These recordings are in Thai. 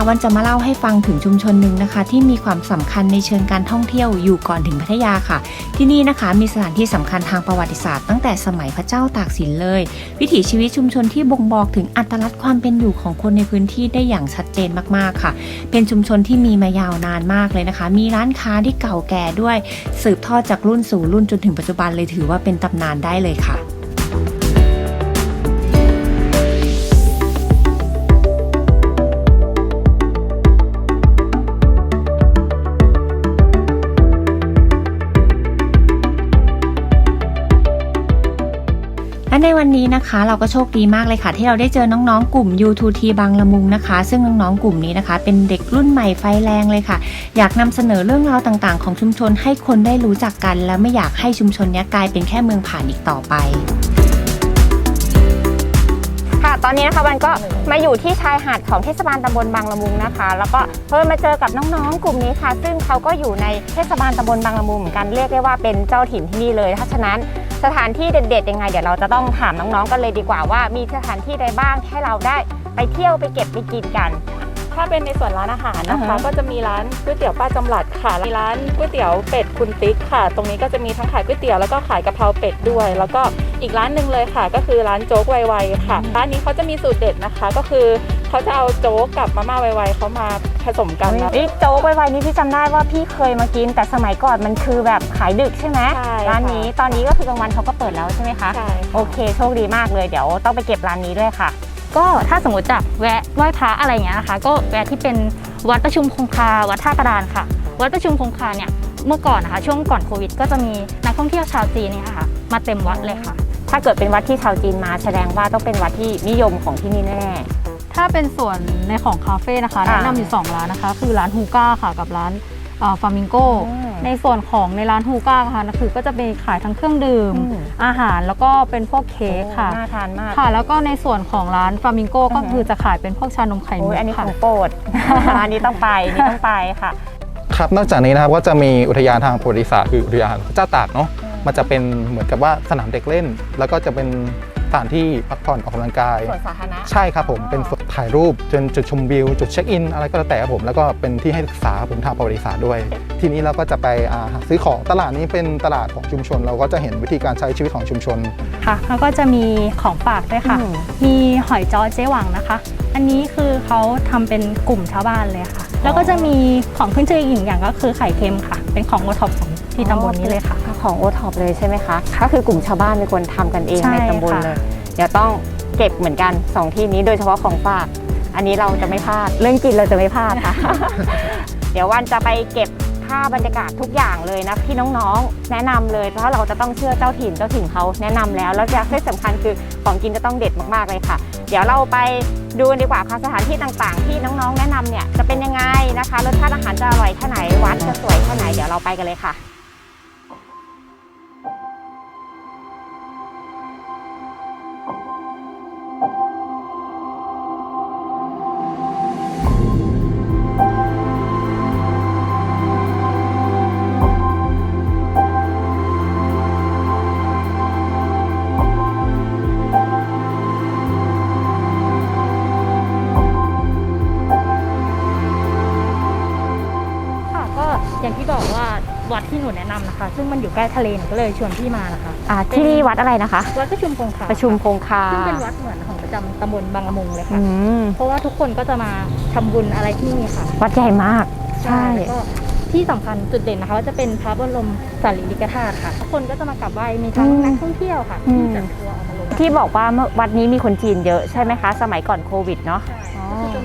วันนี้นะวันจะมาเล่าให้ฟังถึงชุมชนหนึ่งนะคะ ที่มีความสำคัญในเชิงการท่องเที่ยวอยู่ก่อนถึงพัทยาค่ะ ที่นี่นะคะมีสถานที่สำคัญทางประวัติศาสตร์ตั้งแต่สมัยพระเจ้าตากสินเลย วิถีชีวิตชุมชนที่บ่งบอกถึงอัตลักษณ์ความเป็นอยู่ของคนในพื้นที่ได้อย่างชัดเจนมากๆค่ะ เป็นชุมชนที่มีมายาวนานมากเลยนะคะ มีร้านค้าที่เก่าแก่ด้วย สืบทอดจากรุ่นสู่รุ่นจนถึงปัจจุบันเลยถือว่าเป็นตำนานได้เลยค่ะ ในวันนี้นะคะ เราก็โชคดีมากเลยค่ะ ที่เราได้เจอน้องๆ กลุ่ม U2T บางละมุงนะคะ ซึ่งน้องๆ กลุ่มนี้นะคะ เป็นเด็กรุ่นใหม่ไฟแรงเลยค่ะ อยากนำเสนอเรื่องราวต่างๆ ของชุมชนให้คนได้รู้จักกัน และไม่อยากให้ชุมชนนี้กลายเป็นแค่เมืองผ่านอีกต่อไปค่ะตอนนี้นะคะวันก็มาอยู่ที่ชายหาดของเทศบาลตำบลบางละมุงนะคะ แล้วก็เพิ่มมาเจอกับน้องๆ กลุ่มนี้ค่ะ ซึ่งเขาก็อยู่ในเทศบาลตำบลบางละมุงเหมือนกันเรียกได้ว่าเป็นเจ้าถิ่นที่นี่เลยเพราะฉะนั้น สถานที่เด็ดๆยังไง เดี๋ยวเราจะต้องถามน้องๆกันเลยดีกว่าว่า มีสถานที่ใดบ้างให้เราได้ไปเที่ยวไปเก็บไปกินกัน ถ้าเป็นในส่วนร้านอาหารนะอ่าคะฮะก็จะมีร้านก๋วยเตี๋ยวป้าจำหลัดค่ะมีร้านก๋วยเตี๋ยวเป็ดคุณติ๊กค่ะ ตรงนี้ก็จะมีทั้งขายก๋วยเตี๋ยวแล้วก็ขายกะเพราเป็ดด้วย แล้วก็อีกร้านหนึ่งเลยค่ะ ก็คือร้านโจ๊กไวๆค่ะ ร้านนี้เขาจะมีสูตรเด็ดนะคะ ก็คือเขาจะเอาโจ๊กกับมาม่าไวๆเขามา ผสมกันนะ นี่โจ๊กไวๆนี่พี่จำได้ว่าพี่เคยมากิน แต่สมัยก่อนมันคือแบบขายดึกใช่ไหมใช่ร้านนี้ตอนนี้ก็คือกลางวันเขาก็เปิดแล้วใช่ไหมคะ ใช่โอเคโชคดีมากเลยเดี๋ยวต้องไปเก็บร้านนี้ด้วยค่ะ ก็ถ้าสมมติจะแวะไหว้พระอะไรอย่างเงี้ยนะคะ ก็แวะที่เป็นวัดประชุมคงคาวัดท่ากระดานค่ะ วัดประชุมคงคาเนี่ยเมื่อก่อนนะคะช่วงก่อนโควิด ก็จะมีนักท่องเที่ยวชาวจีนเนี่ยค่ะ มาเต็มวัดเลยค่ะ ถ้าเกิดเป็นวัดที่ชาวจีนมาแสดงว่าต้องเป็นวัดที่นิยมของที่นี่แน่ ถ้าเป็นส่วนในของคาเฟ่นะคะค่ะแนะนำอยู่ 2 ร้านนะคะ คือร้านฮูก้าค่ะกับร้านฟามิงโกอืมในส่วนของในร้านฮูก้าค่ะคือก็จะมีขายทั้งเครื่องดื่มอืมอาหารแล้วก็เป็นพวกเค้กค่ะน่าทานมากค่ะ แล้วก็ในส่วนของร้านฟามิงโกก็อือฮึคือจะขายเป็นพวกชานมไข่มุโอ้กยอันนี้ขค่ะองโปรดอันนี้ต้องไปอันนี้ต้องไปค่ะครับนอกจากนี้นะครับก็จะมีอุทยานทางประวัติศาสตร์คืออุทยานพระเจ้าตากเนาะมันจะเป็นเหมือนกับว่าสนามเด็กเล่น แล้วก็จะเป็น สถานที่พักผ่อนออกกำลังกายส่วนสาธารณะใช่ครับผมเป็นถ่ายรูปจนจุดชมวิว จุดเช็คอิน อะไรก็แล้วแต่ครับผมแล้วก็เป็นที่ให้ศึกษาครับผมทางประวัติศาสตร์ด้วย ทีนี้เราก็จะไปอ่าหาซื้อของตลาดนี้เป็นตลาดของชุมชน เราก็จะเห็นวิธีการใช้ชีวิตของชุมชน ค่ะแล้วก็จะมีของฝากด้วยค่ะ อืม มีหอยจ้อเจ๊หวังนะคะ อันนี้คือเขาทำเป็นกลุ่มชาวบ้านเลยค่ะ แล้วก็จะมีของขึ้นชื่ออีกหนึ่งอย่างก็คือไข่เค็มค่ะ เป็นของโอท็อปของที่ตำบลนี้เลยค่ะ ของโอท็อปเลยใช่ไหมคะ ก็คือกลุ่มชาวบ้านเป็นคนทำกันเองใช่ในตำบลค่ะ เลย เดี๋ยวต้องเก็บเหมือนกันสองที่นี้โดยเฉพาะของฝาก อันนี้เราจะไม่พลาด เรื่องกินเราจะไม่พลาดค่ะ เดี๋ยววันจะไปเก็บภาพบรรยากาศทุกอย่างเลยนะที่น้องๆ แนะนำเลยเพราะเราจะต้องเชื่อเจ้าถิ่นเจ้าถิ่นเขาแนะนำแล้วแล้วอย่างที่สำคัญคือของกินจะต้องเด็ดมากๆเลยค่ะ เดี๋ยวเราไปดูกันดีกว่าค่ะสถานที่ต่างๆ ที่น้องๆ แนะนำเนี่ยจะเป็นยังไงนะคะรสชาติอาหารจะอร่อยแค่ไหนวัดจะสวยแค่ไหนเดี๋ยวเราไปกันเลยค่ะค่ะ นูแนะนำนะคะ ซึ่งมันอยู่ใกล้ทะเลหนูก็เลยชวนพี่มานะคะอ่าที่นี่วัดอะไรนะคะ วัดประชุมคงคาประชุมคงคาซึ่งเป็นวัดเหมือนของประจำตำบลบางละมุงเลยอืค่ะมเพราะว่าทุกคนก็จะมาทำบุญอะไรที่นี่ค่ะ วัดใหญ่มาก ใช่ แล้วก็ที่สำคัญจุดเด่นนะคะก็จะเป็นพระบรมสารีริกธาตุค่ะทุกคนก็จะมากราบไหว้มีทั้งอืมนักท่องเที่ยวค่ะอืที่ม จัดทัวร์เอามาลงที่บอกว่าเมื่อวัดนี้มีคนจีนเยอะใช่ไหมคะ สมัยก่อนโควิดเนาะ ใช่อ๋อ ก็คือจะ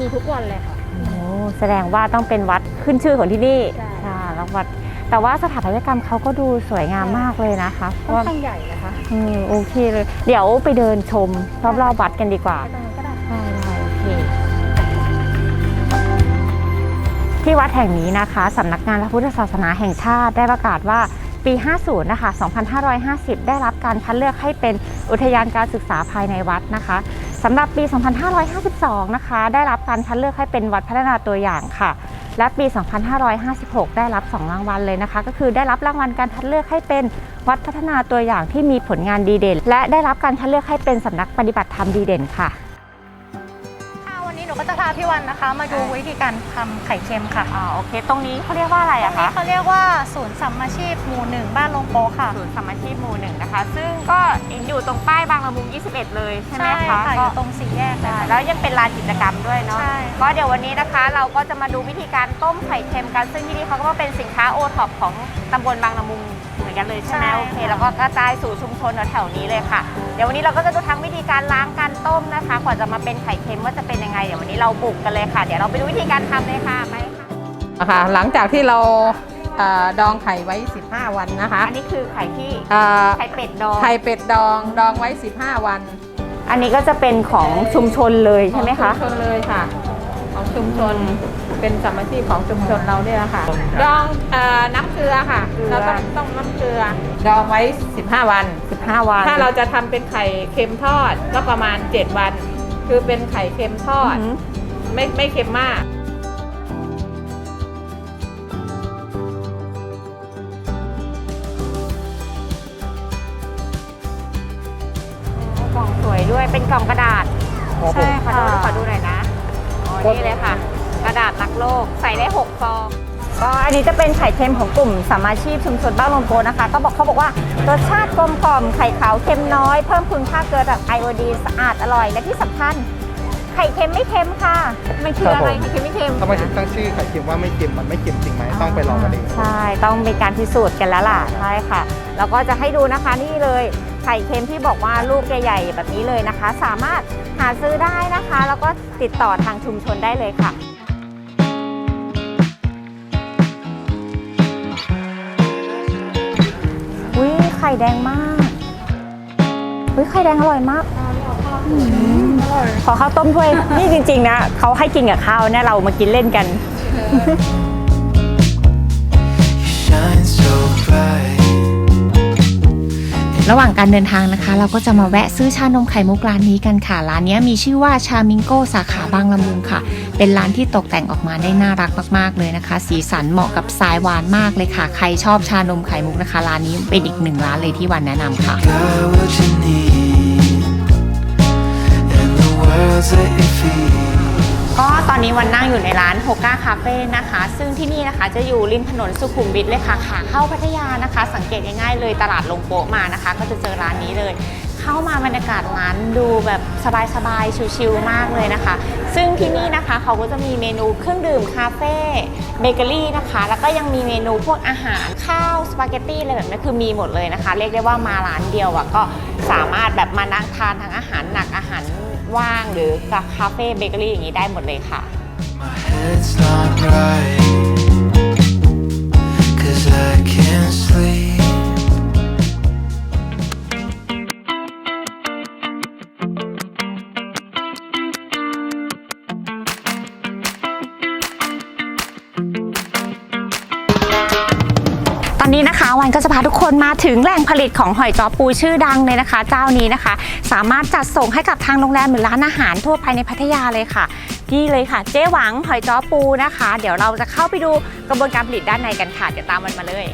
มีทุกวันเลยค่ะ โอ้แสดงว่าต้องเป็นวัดขึ้นชื่อของที่นี่ใช่ ค่ะแล้ววัด แต่ว่าสถาปัตยกรรมเขาก็ดูสวยงามมากเลยนะคะเพค่อราะนว่าข้างใหญ่นะคะอืมโอเคเลย เดี๋ยวไปเดินชมรอบๆวัดกันดีกว่า ไปตรงนั้นก็ได้ ได้ได้โอเคที่วัดแห่งนี้นะคะสำนักงานพระพุทธศาสนาแห่งชาติได้ประกาศว่าปี 50 นะคะ 2550 ได้รับการคัดเลือกให้เป็นอุทยานการศึกษาภายในวัดนะคะสำหรับปี 2552 นะคะ ได้รับการคัดเลือกให้เป็นวัดพัฒนาตัวอย่างค่ะ และปี 2556 ได้รับ 2 รางวัลเลยนะคะ ก็คือได้รับรางวัลการคัดเลือกให้เป็นวัดพัฒนาตัวอย่างที่มีผลงานดีเด่น และได้รับการคัดเลือกให้เป็นสำนักปฏิบัติธรรมดีเด่นค่ะาพี่วันนะคะ มาดูวิธีการทำไข่เค็มค่ะอ่าโอเค ตรงนี้เขาเรียกว่าอะไรตรงอะนี้คะเขาเรียกว่าศูนย์สัมมาชีพหมู่หนึ่งบ้านลงโป๊ะค่ะ ศูนย์สามัคคีหมู่หนึ่งนะคะ ซึ่งก็อยู่ตรงป้ายบางละมุง 21 เลยใช่ไหมใช่คะค่ะอก็ยู่ตรงสี่แยกเลยใช่ค่ะ แล้วยังเป็นลานกิจกรรมด้วยเนาะ ใช่ ก็เดี๋ยววันนี้นะคะ เราก็จะมาดูวิธีการต้มไข่เค็มกัน ซึ่งที่นี่เขาก็ว่าเป็นสินค้าโอท็อปของตำบลบางละมุงเห มือนกันเลยใช่ไหมโอเค แล้วก็กระจายสู่ชุมชนแถวๆนี้เลยค่ะ เดี๋ยววันนี้เราก็จะดูทั้งวิธีการล้างการต้มนะคะกว่าจะมาเป็นไข่เค็มว่าจะเป็นยังไง เดี๋ยววันนี้เราบุกกันเลยค่ะ เดี๋ยวเราไปดูวิธีการทำเลยค่ะไปค่ะ นะคะหลังจากที่เราเออดองไข่ไว้ 15 วันนะคะอันนี้คือไข่ที่เอ่อไข่เป็ดดอง ไข่เป็ดดองดองไว้ 15 วันอันนี้ก็จะเป็นของชุมชนเลยใช่ไหมคะของชุมชนเลยค่ะ ของชุมชนเป็นสามาชิกของชุมชนเราเนี่ยแหละค่ะดองเออน้ำเก ลือค่ะ เกลือ เราต้องต้มน้ำเกลือ ดองไว้ 15 วัน 15 วัน ถ้าเราจะทำเป็นไข่เค็มทอดก็ประมาณ 7 วัน คือเป็นไข่เค็มทอดอือหือไม่ไม่เค็มมาก กล่องสวยด้วยเป็นกล่องกระดาษครับผมใช่ขอดูขอดูหน่อยนะ อ๋อ นี่เลยค่ะ กระดาษรักโลกใส่ได้ 6 ฟอง ก็อันนี้จะเป็นไข่เค็มของกลุ่มสามาชีพชุมชนบ้านลมโพนะคะ ก็บอกเขาบอกว่ารสชาติกลมกล่อมไข่ขาวเค็มน้อย เพิ่มคุณค่าเกลือแบบไอโอดีนสะอาดอร่อยและที่สำคัญไข่เค็มไม่เค็มค่ะ มันคืออะไรไข่เค็มไม่เค็มทำไมถึงตั้งชื่อไข่เค็มว่าไม่เค็มมันไม่เค็มจริงไหมต้องไปลองกันเองใช่ต้องเป็นการพิสูจน์กันแล้วล่ะใช่ค่ะแล้วก็จะให้ดูนะคะนี่เลยไข่เค็มที่บอกว่าลูกใหญ่ๆแบบนี้เลยนะคะ สามารถหาซื้อได้นะคะ แล้วก็ติดต่อทางชุมชนได้เลยค่ะ แดงมากอุ้ยไข่แดงอร่อยมากอืมขอข้าวต้มถ้วยนี่จริง ๆ นะเขาให้กินกับข้าวเนี่ยเรามากินเล่นกัน shine so bright. ระหว่างการเดินทางนะคะ เราก็จะมาแวะซื้อชานมไข่มุกร้านนี้กันค่ะ ร้านนี้มีชื่อว่าชามิงโกสาขาบางละมุงค่ะ เป็นร้านที่ตกแต่งออกมาได้น่ารักมากๆเลยนะคะ สีสันเหมาะกับสายหวานมากเลยค่ะ ใครชอบชานมไข่มุกนะคะ ร้านนี้เป็นอีกหนึ่งร้านเลยที่วันแนะนำค่ะ ก็ตอนนี้วันนั่งอยู่ในร้านโฮก้าคาเฟ่นะคะ ซึ่งที่นี่นะคะจะอยู่ริมถนนสุขุมวิทเลยค่ะขาเข้าพัทยานะคะ สังเกตง่ายๆเลยตลาดลงโปะมานะคะ ก็จะเจอร้านนี้เลย เข้ามาบรรยากาศร้านดูแบบสบายๆ ชิลๆ มากเลยนะคะ ซึ่งที่นี่นะคะเขาก็จะมีเมนูเครื่องดื่มคาเฟ่เบเกอรี่นะคะ แล้วก็ยังมีเมนูพวกอาหารข้าวสปาเกตตี้อะไรแบบนี้คือมีหมดเลยนะคะ เรียกได้ว่ามาร้านเดียวอะก็สามารถแบบมานั่งทานทั้งอาหารหนักอาหารว่างหรือกับคาเฟ่เบเกอรี่อย่างนี้ได้หมดเลยค่ะ My head's not right, cause I can't sleep. ก็จะพาทุกคนมาถึงแหล่งผลิตของหอยจ้อปูชื่อดังเลยนะคะ เจ้านี้นะคะ สามารถจัดส่งให้กับทางโรงแรมหรือร้านอาหารทั่วไปในพัทยาเลยค่ะนี่เลยค่ะ เจ๊หวังหอยจ้อปูนะคะ เดี๋ยวเราจะเข้าไปดูกระบวนการผลิตด้านในกันค่ะเดี๋ยวตามมันมาเลย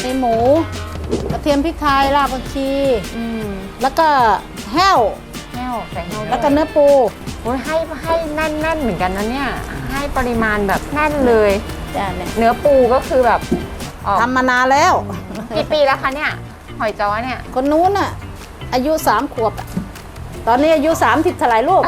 ไอหมูกระเทียมพริกไทยรากผักชีอืมแล้วก็แห้วแห้วใส่แห้วแล้วก็เนื้อปู โอ้ยให้ให้แน่น ๆ เหมือนกันนะเนี่ย ให้ปริมาณแบบแน่นเลย จ้ะเนี่ยเนื้อปูก็คือแบบออกทำมานานแล้ว กี่ปีแล้วคะเนี่ย หอยจ้อเนี่ย คนนู้นน่ะ อายุสามขวบอะตอนนี้อายุสามสิบเท่าไหร่ลูก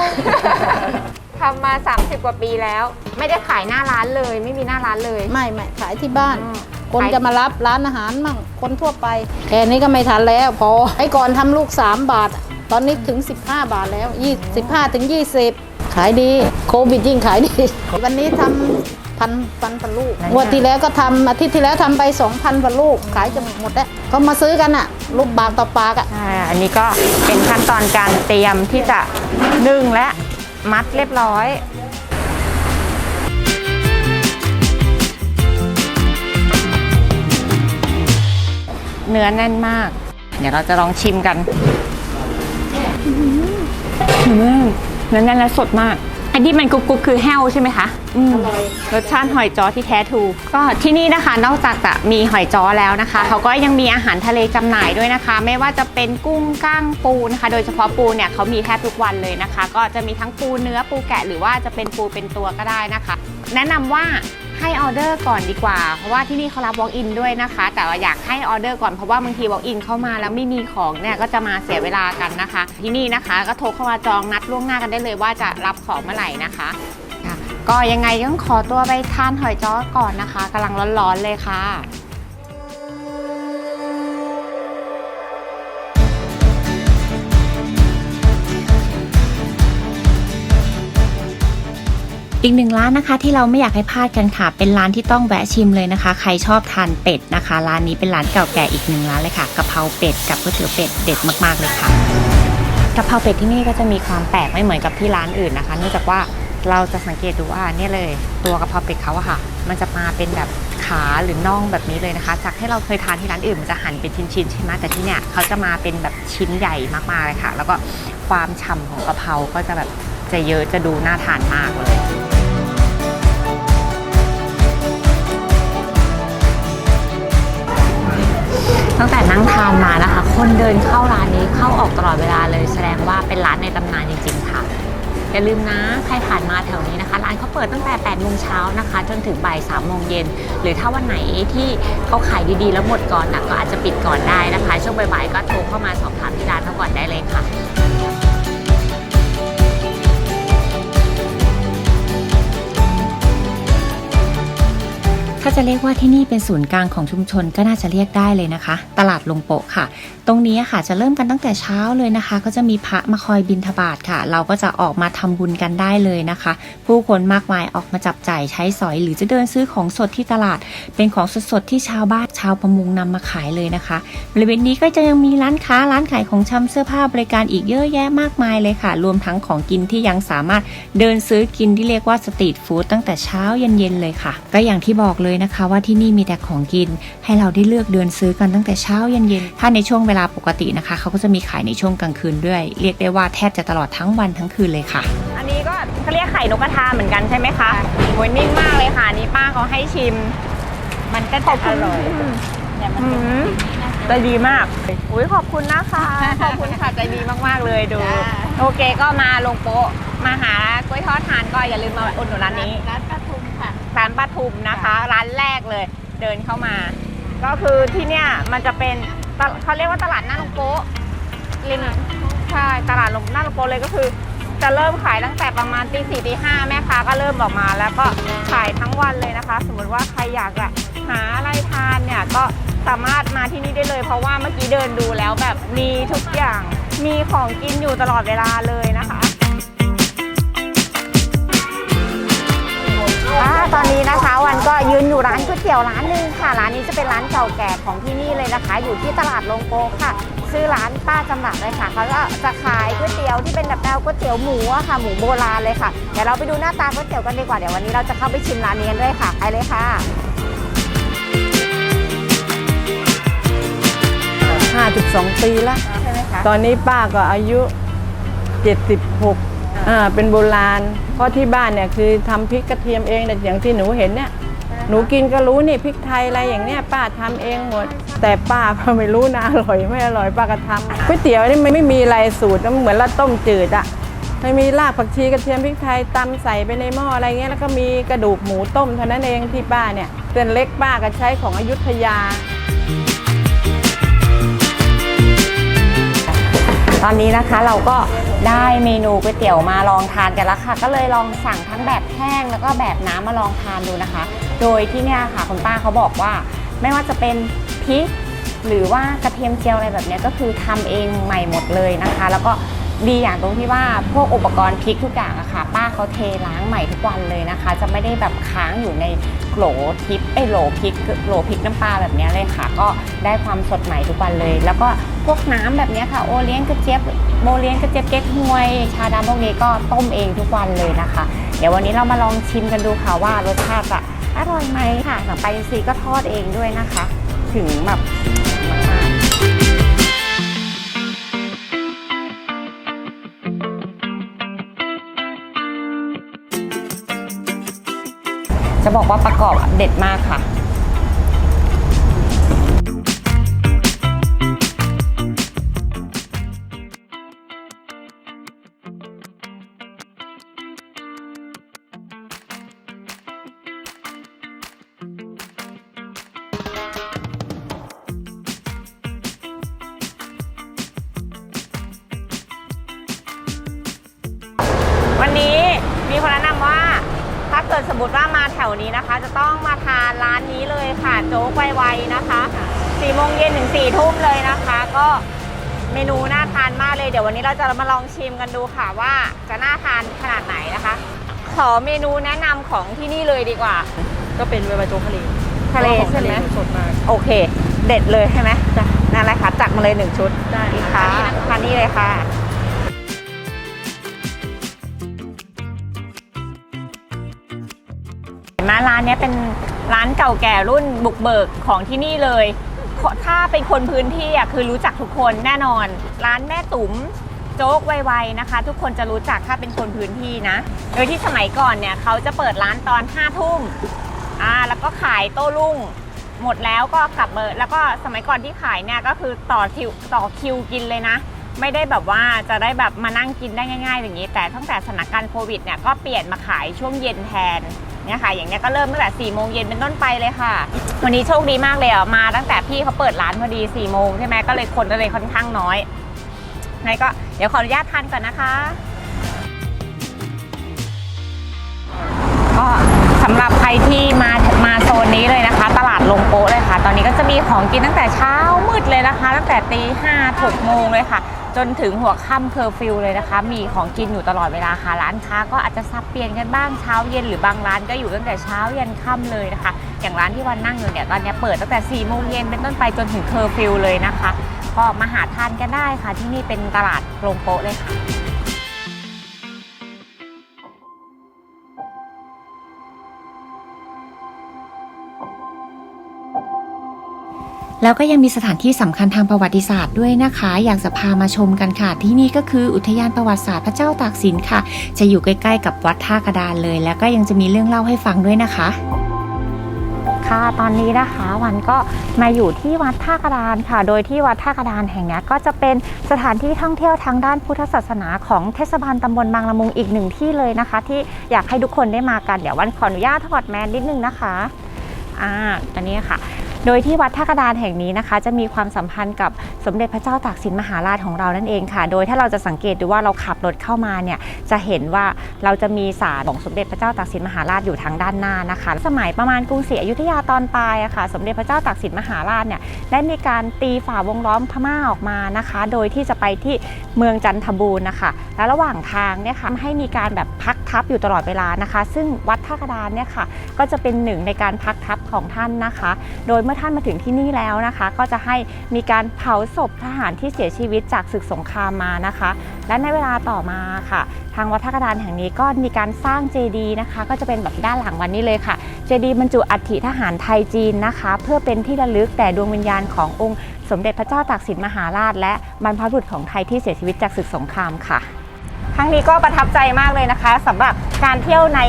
ทำมา 30 กว่าปีแล้ว ไม่ได้ขายหน้าร้านเลย ไม่มีหน้าร้านเลย ไม่ไม่ขายที่บ้าน อืม คนขายจะมารับร้านอาหารมั่งคนทั่วไป แค่นี้ก็ไม่ทันแล้วพอให้ก่อนทำลูก3บาทต อนนี้ถึง 15 บาทแล้ว20 15ถึง20 ขายดีโควิดยิ่งขายดี วันนี้ทำพันพันพันลูกงวดที่แล้วก็ทำอาทิตย์ที่แล้วทำไป 2,000พันลูก ขายจะหมดแล้วก็มาซื้อกันอะลูกปากต่อปากอะใช่อันนี้ก็เป็นขั้นตอนการเตรียมที่จะนึ่งและมัดเรียบร้อยเนื้อแน่นมาก เดี๋ยวเราจะลองชิมกัน เนื้อเนื้อแน่นและสดมาก อันที่มันกรุบกรุบคือแห้วใช่ไหมคะอืมรสชาติหอยจ้อที่แท้ทรูก็ที่นี่นะคะนอกจากจะมีหอยจ้อแล้วนะคะ เขาก็ยังมีอาหารทะเลจำหน่ายด้วยนะคะ ไม่ว่าจะเป็นกุ้งก้างปูนะคะ โดยเฉพาะปูเนี่ยเขามีแทบทุกวันเลยนะคะ ก็จะมีทั้งปูเนื้อปูแกะหรือว่าจะเป็นปูเป็นตัวก็ได้นะคะ แนะนำว่า ให้ออเดอร์ก่อนดีกว่า เพราะว่าที่นี่เขารับ walk in ด้วยนะคะ แต่ว่าอยากให้ออเดอร์ก่อนเพราะว่าบางที walk in เข้ามาแล้วไม่มีของเนี่ยก็จะมาเสียเวลากันนะคะ ที่นี่นะคะก็โทรเข้ามาจองนัดล่วงหน้ากันได้เลยว่าจะรับของเมื่อไหร่นะคะก็ยังไงต้องขอตัวไปทานหอยจ้อก่อนนะคะกำลังร้อนๆเลยค่ะ อีกหนึ่งร้านนะคะที่เราไม่อยากให้พลาดกันค่ะ เป็นร้านที่ต้องแวะชิมเลยนะคะ ใครชอบทานเป็ดนะคะ ร้านนี้เป็นร้านเก่าแก่อีกหนึ่งร้านเลยค่ะกะเพราเป็ดกับก๋วยเตี๋ยวเป็ดเด็ดมากๆเลยค่ะกะเพราเป็ดที่นี่ก็จะมีความแปลกไม่เหมือนกับที่ร้านอื่นนะคะ เนื่องจากว่าเราจะสังเกตดูว่าเนี่ยเลยตัวกะเพราเป็ดเขาอะค่ะ มันจะมาเป็นแบบขาหรือน่องแบบนี้เลยนะคะ จากที่เราเคยทานที่ร้านอื่นมันจะหั่นเป็นชิ้นๆใช่ไหมแต่ที่เนี่ยเขาจะมาเป็นแบบชิ้นใหญ่มากๆเลยค่ะ แล้วก็ความฉ่ำของกะเพราก็จะแบบจะเยอะจะดูน่าทานมากเลย ตั้งแต่นั่งทานมานะคะ คนเดินเข้าร้านนี้เข้าออกตลอดเวลาเลยแสดงว่าเป็นร้านในตำนานจริง ๆ ค่ะ อย่าลืมนะ ใครผ่านมาแถวนี้นะคะ ร้านเขาเปิดตั้งแต่8โมงเช้านะคะ จนถึงบ่าย3โมงเย็น หรือถ้าวันไหนที่เขาขายดีๆ แล้วหมดก่อนนะก็อาจจะปิดก่อนได้นะคะ ช่วงบ่ายๆก็โทรเข้ามาสอบถามที่ร้านเขาก่อนได้เลยค่ะ ถ้าจะเรียกว่าที่นี่เป็นศูนย์กลางของชุมชนก็น่าจะเรียกได้เลยนะคะ ตลาดลงโปะค่ะ ตรงนี้ค่ะจะเริ่มกันตั้งแต่เช้าเลยนะคะ ก็จะมีพระมาคอยบิณฑบาตค่ะ เราก็จะออกมาทำบุญกันได้เลยนะคะ ผู้คนมากมายออกมาจับจ่ายใช้สอย หรือจะเดินซื้อของสดที่ตลาด เป็นของสดๆที่ชาวบ้านชาวประมงนำมาขายเลยนะคะบริเวณนี้ก็จะยังมีร้านค้าร้านขายของชำเสื้อผ้าบริการอีกเยอะแยะมากมายเลยค่ะ รวมทั้งของกินที่ยังสามารถเดินซื้อกินที่เรียกว่าสตรีทฟู้ดตั้งแต่เช้าเย็นๆเลยค่ะ ก็อย่างที่บอกเลยนะคะ ว่าที่นี่มีแต่ของกิน ให้เราได้เลือกเดินซื้อกันตั้งแต่เช้าเย็นๆถ้าในช่วงเวลาปกตินะคะเขาก็จะมีขายในช่วงกลางคืนด้วย เรียกได้ว่าแทบจะตลอดทั้งวันทั้งคืนเลยค่ะ อันนี้ก็เขาเรียกไข่นกกระทาเหมือนกันใช่ไหมคะโอ้ยนิ่มมากเลยค่ะอันนี่ป้าเขาให้ชิม มันก็จะอร่อยอืมใจดีมาก อุ้ยขอบคุณนะคะ ขอบคุณค่ะใจดีมากๆเลยดู โอเคก็มาลงโป๊ะ มาหากล้วยทอดทานก็อย่าลืมมาอุดหนุนร้านนี้ร้านปลา ทุมค่ะร้านปลาทุมนะคะ ร้านแรกเลยเดินเข้ามา ก็คือที่เนี่ยมันจะเป็นเขาเรียกว่าตลาดหน้าลงโป๊ะริมใช่ตลาดลงหน้าลงโป๊ะเลยก็คือ จะเริ่มขายตั้งแต่ประมาณตีสี่ตีห้าแม่ค้าก็เริ่มออกมา แล้วก็ขายทั้งวันเลยนะคะ สมมติว่าใครอยากจะหาอะไรทานเนี่ยก็สามารถมาที่นี่ได้เลย เพราะว่าเมื่อกี้เดินดูแล้วแบบมีทุกอย่างมีของกินอยู่ตลอดเวลาเลย อ่าตอนนี้นะคะวันก็ยืนอยู่ร้านก๋วยเตี๋ยวร้านหนึงค่ะ ร้านนี้จะเป็นร้านเก่าแก่ของที่นี่เลยนะคะ อยู่ที่ตลาดลงโปกค่ะ ชื่อร้านป้าจำรัดเลยค่ะเขาก็จะขายก๋วยเตี๋ยวที่เป็นแบบแนวก๋วยเตี๋ยวหมูอะค่ะหมูโบราณเลยค่ะเดี๋ยวเราไปดูหน้าตาก๋วยเตี๋ยวกันดีกว่าเดี๋ยววันนี้เราจะเข้าไปชิมร้านนี้กันด้วยค่ะไปเลยค่ะ52 ปีละใช่ไหมคะตอนนี้ป้าก็อายุ 76 อ่าเป็นโบราณ เพราะที่บ้านเนี่ยคือทำพริกกระเทียมเองแต่อย่างที่หนูเห็นเนี่ย หนูกินก็รู้นี่พริกไทยอะไรอย่างเนี้ยป้าทำเองหมด แต่ป้าก็ไม่รู้นะ อร่อยไม่อร่อยป้าก็ทำก๋วยเตี๋ยวนี่มันไม่มีอะไรสูตรมันเหมือนเราต้มจืดอะไม่มีรากผักชีกระเทียมพริกไทยตำใส่ไปในหม้ออะไรเงี้ยแล้วก็มีกระดูกหมูต้มเท่านั้นเองที่ป้าเนี่ยเส้นเล็กป้าก็ใช้ของอยุธยา ตอนนี้นะคะเราก็ได้เมนูก๋วยเตี๋ยวมาลองทานกันแล้วค่ะ ก็เลยลองสั่งทั้งแบบแห้งแล้วก็แบบน้ำมาลองทานดูนะคะ โดยที่เนี่ยค่ะคุณป้าเขาบอกว่า ไม่ว่าจะเป็นพริกหรือว่ากระเทียมเจียวอะไรแบบนี้ก็คือทำเองใหม่หมดเลยนะคะ แล้วก็ ดีอย่างตรงที่ว่าพวกอุปกรณ์พริกทุกอย่างอะค่ะ ป้าเขาเทล้างใหม่ทุกวันเลยนะคะ จะไม่ได้แบบค้างอยู่ในโหลทิปไอโหลพริกโหลพริกน้ำปลาแบบนี้เลยค่ะ ก็ได้ความสดใหม่ทุกวันเลย แล้วก็พวกน้ำแบบนี้ค่ะโอเลี้ยงกระเจี๊ยบโมเลี้ยงกระเจี๊ยบเก๊กฮวย ชาดำพวกนี้ก็ต้มเองทุกวันเลยนะคะ เดี๋ยววันนี้เรามาลองชิมกันดูค่ะว่ารสชาติจะอร่อยไหมค่ะหนังไปลาอินทรีก็ทอดเองด้วยนะคะ ถึงแบบ จะบอกว่าประกอบเด็ดมากค่ะวันนี้มีคนแนะนำว่า ถ้าเกิดสมมติว่ามาแถวนี้นะคะ จะต้องมาทานร้านนี้เลยค่ะโจ๊กไวๆนะคะ4โมงเย็นถึง4ทุ่มเลยนะคะ ก็เมนูน่าทานมากเลยเดี๋ยววันนี้เราจะมาลองชิมกันดูค่ะว่าจะน่าทานขนาดไหนนะคะ ขอเมนูแนะนำของที่นี่เลยดีกว่า ก็เป็นเวลาโจ๊กทะเลทะเลของใช่ไหม สดมาก โอเค เด็ดเลยใช่ไหมนั่นแหละค่ะจัดมาเลยหนึ่งชุดได้นี่ค่ะ ค่ะทานนี่เลยค่ะ ไหมร้านเนี้ยเป็นร้านเก่าแก่รุ่นบุกเบิกของที่นี่เลยถ้าเป็นคนพื้นที่อะคือรู้จักทุกคนแน่นอน ร้านแม่ตุ๋มโจ๊กไวๆนะคะ ทุกคนจะรู้จักถ้าเป็นคนพื้นที่นะ โดยที่สมัยก่อนเนี่ยเขาจะเปิดร้านตอน5้าทุ่มอ่าแล้วก็ขายโต้รุ่ง หมดแล้วก็กลับมาแล้วก็สมัยก่อนที่ขายเนี่ยก็คือต่อคิวต่อคิวกินเลยนะ ไม่ได้แบบว่าจะได้แบบมานั่งกินได้ง่าย ๆ อย่างนี้ แต่ตั้งแต่สถานการณ์โควิดเนี่ยก็เปลี่ยนมาขายช่วงเย็นแทน เนี่ยค่ะ อย่างเนี้ยก็เริ่มตั้งแต่4ี่โมงเย็นเป็นต้นไปเลยค่ะ วันนี้โชคดีมากเลยอะมาตั้งแต่พี่เขาเปิดร้านพอดี4ี่โมงใช่ไหมก็เลยคนก็เลยค่อนข้างน้อยไงก็เดี๋ยวขออนุญาตทานก่อนนะคะก็สำหรับใครที่มามาโซนนี้เลยนะคะ ตลาดลงโป๊ะเลยค่ะ ตอนนี้ก็จะมีของกินตั้งแต่เช้ามืดเลยนะคะ ตั้งแต่ตีห้าหกโมงเลยค่ะ จนถึงหัวค่ำเคอร์ฟิวเลยนะคะ มีของกินอยู่ตลอดเวลาค่ะ ร้านค้าก็อาจจะสับเปลี่ยนกันบ้างเช้าเย็นหรือบางร้านก็อยู่ตั้งแต่เช้ายันค่ำเลยนะคะ อย่างร้านที่วันนั่งอยู่เนี่ยตอนนี้เปิดตั้งแต่4ี่โมงเย็นเป็นต้นไปจนถึงเคอร์ฟิวเลยนะคะ ก็มาหาทานกันได้ค่ะที่นี่เป็นตลาดโลงโปะเลยค่ะ แล้วก็ยังมีสถานที่สำคัญทางประวัติศาสตร์ด้วยนะคะ อยากจะพามาชมกันค่ะ ที่นี่ก็คืออุทยานประวัติศาสตร์พระเจ้าตากสินค่ะ จะอยู่ใกล้ๆ กับวัดท่ากระดานเลย แล้วก็ยังจะมีเรื่องเล่าให้ฟังด้วยนะคะค่ะตอนนี้นะคะวันก็มาอยู่ที่วัดท่ากระดานค่ะ โดยที่วัดท่ากระดานแห่งนี้ก็จะเป็นสถานที่ท่องเที่ยวทางด้านพุทธศาสนาของเทศบาลตำบลบางละมุงอีกหนึ่งที่เลยนะคะ ที่อยากให้ทุกคนได้มากันเดี๋ยววันขออนุญาตถอดแมสนิดนึงนะคะอ่าตอนนี้ค่ะ โดยที่วัดท่ากระดานแห่งนี้นะคะ จะมีความสัมพันธ์กับสมเด็จพระเจ้าตากสินมหาราชของเรานั่นเองค่ะ โดยถ้าเราจะสังเกตดูว่าเราขับรถเข้ามาเนี่ยจะเห็นว่าเราจะมีศาลของสมเด็จพระเจ้าตากสินมหาราชอยู่ทางด้านหน้านะคะ สมัยประมาณกรุงศรีอยุธยาตอนปลายอะค่ะ สมเด็จพระเจ้าตากสินมหาราชเนี่ยได้มีการตีฝ่าวงล้อมพม่าออกมานะคะ โดยที่จะไปที่เมืองจันทบูรณ์นะคะ และระหว่างทางเนี่ยค่ะให้มีการแบบพัก ทับอยู่ตลอดเวลานะคะ ซึ่งวัดท่ากระดานเนี่ยค่ะก็จะเป็นหนึ่งในการพักทับของท่านนะคะ โดยเมื่อท่านมาถึงที่นี่แล้วนะคะ ก็จะให้มีการเผาศพทหารที่เสียชีวิตจากศึกสงครามมานะคะ และในเวลาต่อมาค่ะ ทางวัดท่ากระดานแห่งนี้ก็มีการสร้างเจดีย์นะคะ ก็จะเป็นแบบด้านหลังวันนี้เลยค่ะเจดีย์บรรจุอัฐิทหารไทยจีนนะคะ เพื่อเป็นที่ระลึกแต่ดวงวิญญาณขององค์สมเด็จพระเจ้าตากสินมหาราช และบรรพบุรุษของไทยที่เสียชีวิตจากศึกสงครามค่ะ ครั้งนี้ก็ประทับใจมากเลยนะคะสำหรับการเที่ยวใน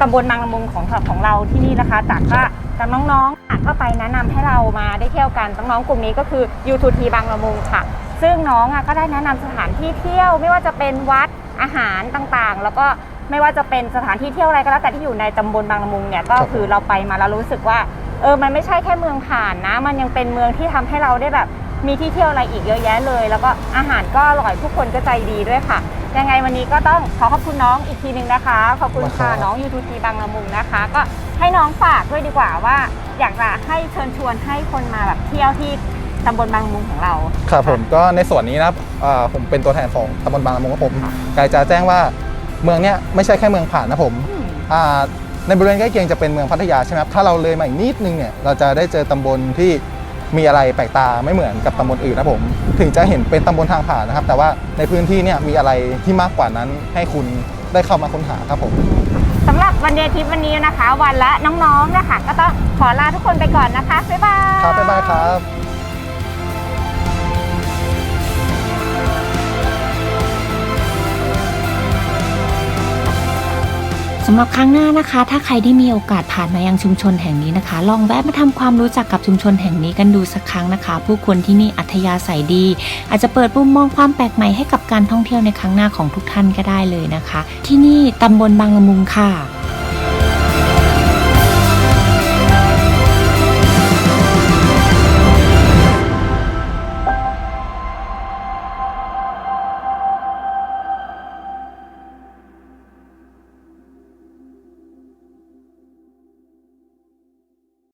ตำบลบางละมุงของของเราที่นี่นะคะจากก็จากน้องๆก็ไปแนะนำให้เรามาได้เที่ยวกันน้องๆกลุ่มนี้ก็คือ U2T บางละมุงค่ะ ซึ่งน้องอะก็ได้แนะนำสถานที่เที่ยวไม่ว่าจะเป็นวัดอาหารต่างๆ แล้วก็ไม่ว่าจะเป็นสถานที่เที่ยวอะไรก็แล้วแต่ที่อยู่ในตำบลบางละมุงเนี่ยก็คือเราไปมาแล้วรู้สึกว่าเออมันไม่ใช่แค่เมืองผ่านนะ มันยังเป็นเมืองที่ทำให้เราได้แบบ มีที่เที่ยวอะไรอีกเยอะแยะเลย แล้วก็อาหารก็อร่อยทุกคนก็ใจดีด้วยค่ะ ยังไงวันนี้ก็ต้องขอขอบคุณน้องอีกทีหนึ่งนะคะ ขอบคุณค่ะน้องยูทูทีบางละมุงนะคะ ก็ให้น้องฝากด้วยดีกว่าว่า อยากจะให้เชิญชวนให้คนมาแบบเที่ยวที่ตำบลบางละมุงของเราครับผมก็ในส่วนนี้นะครับอ่าผมเป็นตัวแทนของตำบลบางละมุงครับผมกายจะแจ้งว่าเมืองเนี้ยไม่ใช่แค่เมืองผ่านนะผมอ่าในบริเวณใกล้เคียงจะเป็นเมืองพัทยาใช่ไหมครับถ้าเราเลยมาอีกนิดนึงเนี่ยเราจะได้เจอตำบลที่ มีอะไรแปลกตาไม่เหมือนกับตำบลอื่นนะผม ถึงจะเห็นเป็นตำบลทางผ่านนะครับ แต่ว่าในพื้นที่เนี่ยมีอะไรที่มากกว่านั้นให้คุณได้เข้ามาค้นหาครับผมสำหรับวันเดย์ทริปวันนี้นะคะ วันละน้องๆนะคะก็ต้องขอลาทุกคนไปก่อนนะคะบ๊ายบายครับบ๊ายบายครับำหรับครั้งหน้านะคะ ถ้าใครได้มีโอกาสผ่านมายังชุมชนแห่งนี้นะคะ ลองแวะมาทำความรู้จักกับชุมชนแห่งนี้กันดูสักครั้งนะคะ ผู้คนที่นี่อัธยาศัยดี อาจจะเปิดมุมมองความแปลกใหม่ให้กับการท่องเที่ยวในครั้งหน้าของทุกท่านก็ได้เลยนะคะ ที่นี่ตำบลบางละมุงค่ะ